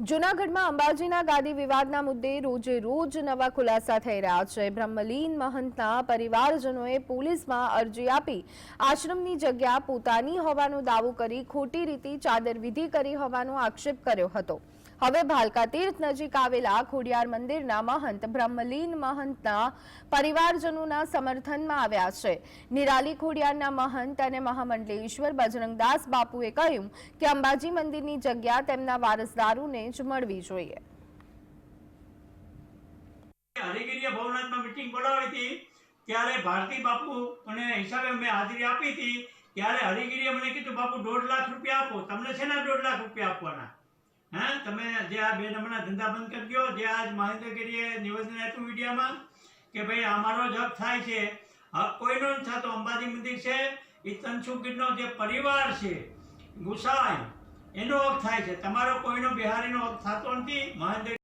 જૂનાગઢમાં અંબાજીના ગાદી વિવાદના મુદ્દે રોજે રોજ નવા ખુલાસા થઈ રહ્યા છે. બ્રહ્મલીન મહંતના પરિવારજનોએ પોલીસમાં અરજી આપી આશ્રમની જગ્યા પોતાની હોવાનો દાવો કરી ખોટી રીતે ચાદર વિધિ કરી હોવાનો આક્ષેપ કર્યો હતો. હવે ભાલકા તીર્થ નજીક આવેલા ખોડિયાર મંદિરના મહંત બ્રહ્મલીન મહંતના પરિવારજનોના સમર્થનમાં આવ્યા છે. નિરાલી ખોડિયારના મહંત અને મહામંડલેશ્વર બજરંગદાસ બાપુએ કહ્યું કે અંબાજી મંદિરની જગ્યા તેમના વારસદારોને જ મળવી જોઈએ. હરિગીરીય ભવનાથમાં મિટિંગ બોલાવી હતી. ત્યારે ભારતી બાપુ અને હિસાબે મેં હાજરી આપી હતી. ત્યારે હરિગીરીએ મને કીધું, બાપુ, દોઢ લાખ રૂપિયા આપો. તમને છે ને દોઢ લાખ રૂપિયા આપવાના? તમે જે આ બે નંબરના ધંધા બંધ કરી દો જે આજ મહેન્દ્રગીરીએ નિવેદન આપ્યું મીડિયામાં કે ભાઈ અમારો જ હક થાય છે. હક કોઈનો નથી થતો. અંબાજી મંદિર છે એ તનસુખગીરનો જે પરિવાર છે, ગુસાઈ, એનો હક થાય છે. તમારો કોઈનો બિહારીનો હક થતો નથી. મહેન્દ્ર